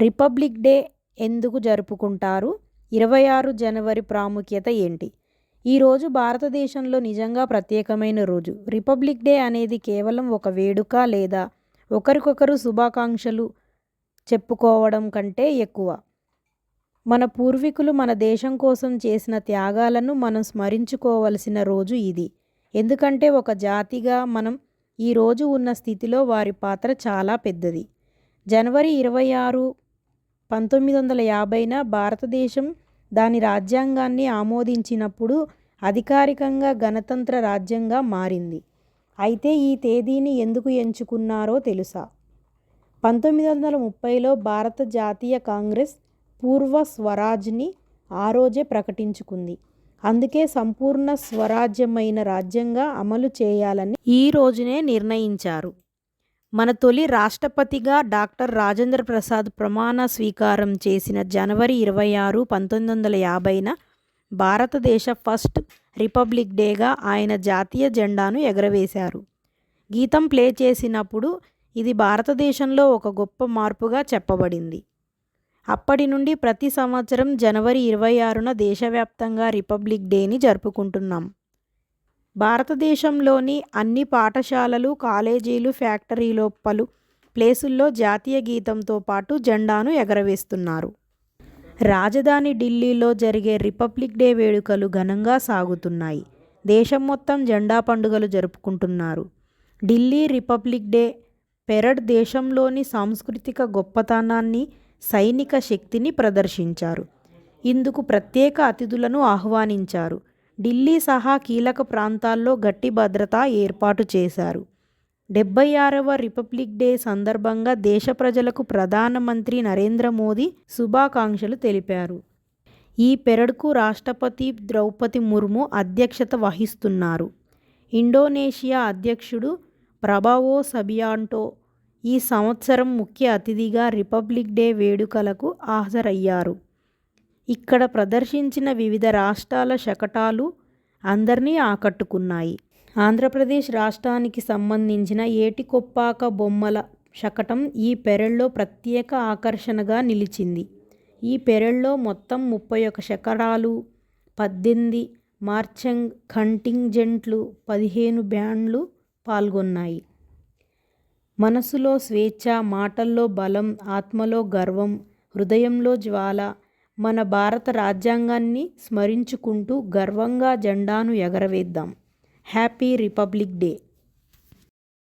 Republic day ఎందుకు జరుపుకుంటారు? ఇరవై ఆరు జనవరి ప్రాముఖ్యత ఏంటి? ఈరోజు భారతదేశంలో నిజంగా ప్రత్యేకమైన రోజు. రిపబ్లిక్ డే అనేది కేవలం ఒక వేడుక లేదా ఒకరికొకరు శుభాకాంక్షలు చెప్పుకోవడం కంటే ఎక్కువ. మన పూర్వీకులు మన దేశం కోసం చేసిన త్యాగాలను మనం స్మరించుకోవలసిన రోజు ఇది. ఎందుకంటే ఒక జాతిగా మనం ఈరోజు ఉన్న స్థితిలో వారి పాత్ర చాలా పెద్దది. జనవరి ఇరవై ఆరు పంతొమ్మిది వందల యాభైన భారతదేశం దాని రాజ్యాంగాన్ని ఆమోదించినప్పుడు అధికారికంగా గణతంత్ర రాజ్యంగా మారింది. అయితే ఈ తేదీని ఎందుకు ఎంచుకున్నారో తెలుసా? పంతొమ్మిది వందల ముప్పైలో భారత జాతీయ కాంగ్రెస్ పూర్వ స్వరాజ్ని ఆ రోజే ప్రకటించుకుంది. అందుకే సంపూర్ణ స్వరాజ్యమైన రాజ్యంగా అమలు చేయాలని ఈ రోజునే నిర్ణయించారు. మన తొలి రాష్ట్రపతిగా డాక్టర్ రాజేంద్ర ప్రసాద్ ప్రమాణ స్వీకారం చేసిన జనవరి ఇరవై ఆరు పంతొమ్మిది వందల యాభైన భారతదేశ ఫస్ట్ రిపబ్లిక్ డేగా ఆయన జాతీయ జెండాను ఎగరవేశారు. గీతం ప్లే చేసినప్పుడు ఇది భారతదేశంలో ఒక గొప్ప మార్పుగా చెప్పబడింది. అప్పటి నుండి ప్రతి సంవత్సరం జనవరి ఇరవై ఆరున దేశవ్యాప్తంగా రిపబ్లిక్ డేని జరుపుకుంటున్నాం. భారతదేశంలోని అన్ని పాఠశాలలు కాలేజీలు ఫ్యాక్టరీలో పలు ప్లేసుల్లో జాతీయ గీతంతో పాటు జెండాను ఎగరవేస్తున్నారు. రాజధాని ఢిల్లీలో జరిగే రిపబ్లిక్ డే వేడుకలు ఘనంగా సాగుతున్నాయి. దేశం మొత్తం జెండా పండుగలు జరుపుకుంటున్నారు. ఢిల్లీ రిపబ్లిక్ డే పెరడ్ దేశంలోని సాంస్కృతిక గొప్పతనాన్ని సైనిక శక్తిని ప్రదర్శించారు. ఇందుకు ప్రత్యేక అతిథులను ఆహ్వానించారు. ఢిల్లీ సహా కీలక ప్రాంతాల్లో గట్టి భద్రత ఏర్పాటు చేశారు. డెబ్బై ఆరవ రిపబ్లిక్ డే సందర్భంగా దేశ ప్రజలకు ప్రధానమంత్రి నరేంద్ర మోదీ శుభాకాంక్షలు తెలిపారు. ఈ పెరడ్కు రాష్ట్రపతి ద్రౌపది ముర్ము అధ్యక్షత వహిస్తున్నారు. ఇండోనేషియా అధ్యక్షుడు ప్రభావో సబియాంటో ఈ సంవత్సరం ముఖ్య అతిథిగా రిపబ్లిక్ డే వేడుకలకు హాజరయ్యారు. ఇక్కడ ప్రదర్శించిన వివిధ రాష్ట్రాల శకటాలు అందరినీ ఆకట్టుకున్నాయి. ఆంధ్రప్రదేశ్ రాష్ట్రానికి సంబంధించిన ఏటికొప్పాక బొమ్మల శకటం ఈ పెరల్లో ప్రత్యేక ఆకర్షణగా నిలిచింది. ఈ పెరల్లో మొత్తం ముప్పై ఒక శకటాలు పద్దెనిమిది మార్చంగ్ కంటింజెంట్లు పదిహేను బ్యాండ్లు పాల్గొన్నాయి. మనసులో స్వేచ్ఛ మాటల్లో బలం ఆత్మలో గర్వం హృదయంలో జ్వాల మన భారత రాజ్యాంగాన్ని స్మరించుకుంటూ గర్వంగా జెండాను ఎగరవేద్దాం. Happy republic day.